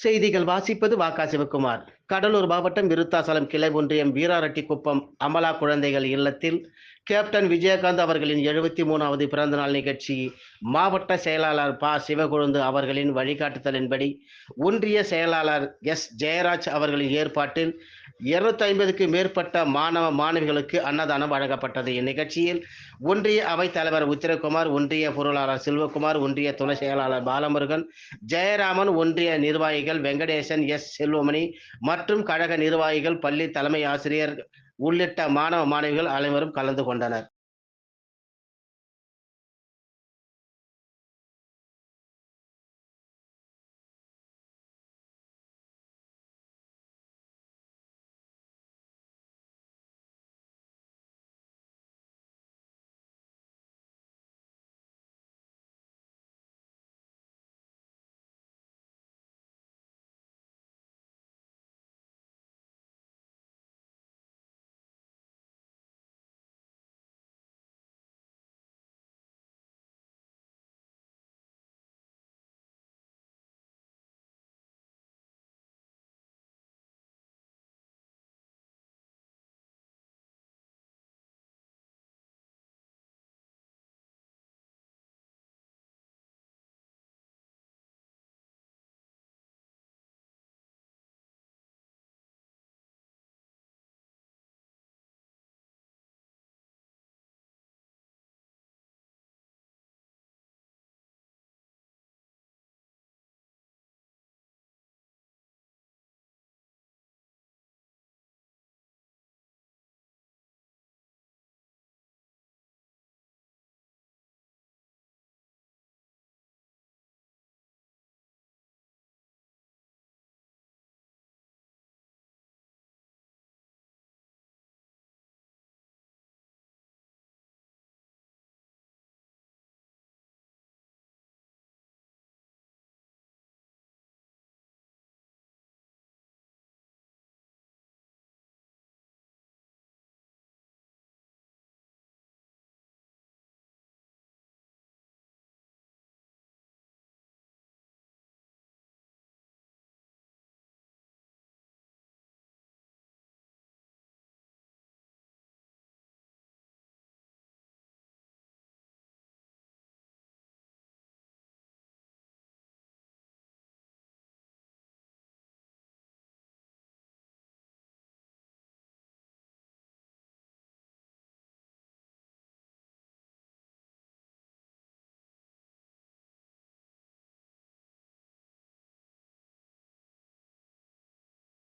செய்திகள் வாசிப்பது வாக்கா சிவகுமார் கடலூர் மாவட்டம் விருத்தாசலம் கிளை ஒன்றியம் வீராரெட்டிக்குப்பம் அமலா குழந்தைகள் இல்லத்தில் கேப்டன் விஜயகாந்த் அவர்களின் எழுபத்தி மூணாவது பிறந்தநாள் நிகழ்ச்சி. மாவட்ட செயலாளர் ப சிவகொழுந்து அவர்களின் வழிகாட்டுதலின்படி ஒன்றிய செயலாளர் எஸ் ஜெயராஜ் அவர்களின் ஏற்பாட்டில் இருநூத்தி ஐம்பதுக்கு மேற்பட்ட மாணவ மாணவிகளுக்கு அன்னதானம் வழங்கப்பட்டது. இந்நிகழ்ச்சியில் ஒன்றிய அவைத் தலைவர் உத்திரகுமார் ஒன்றிய பொருளாளர் செல்வகுமார் ஒன்றிய துணை செயலாளர் பாலமுருகன் ஜெயராமன் ஒன்றிய நிர்வாகிகள் வெங்கடேசன் எஸ். செல்வமணி மற்றும் கழக நிர்வாகிகள் பள்ளி தலைமை ஆசிரியர் உள்ளிட்ட மாணவ மாணவிகள் அனைவரும் கலந்து கொண்டனர்.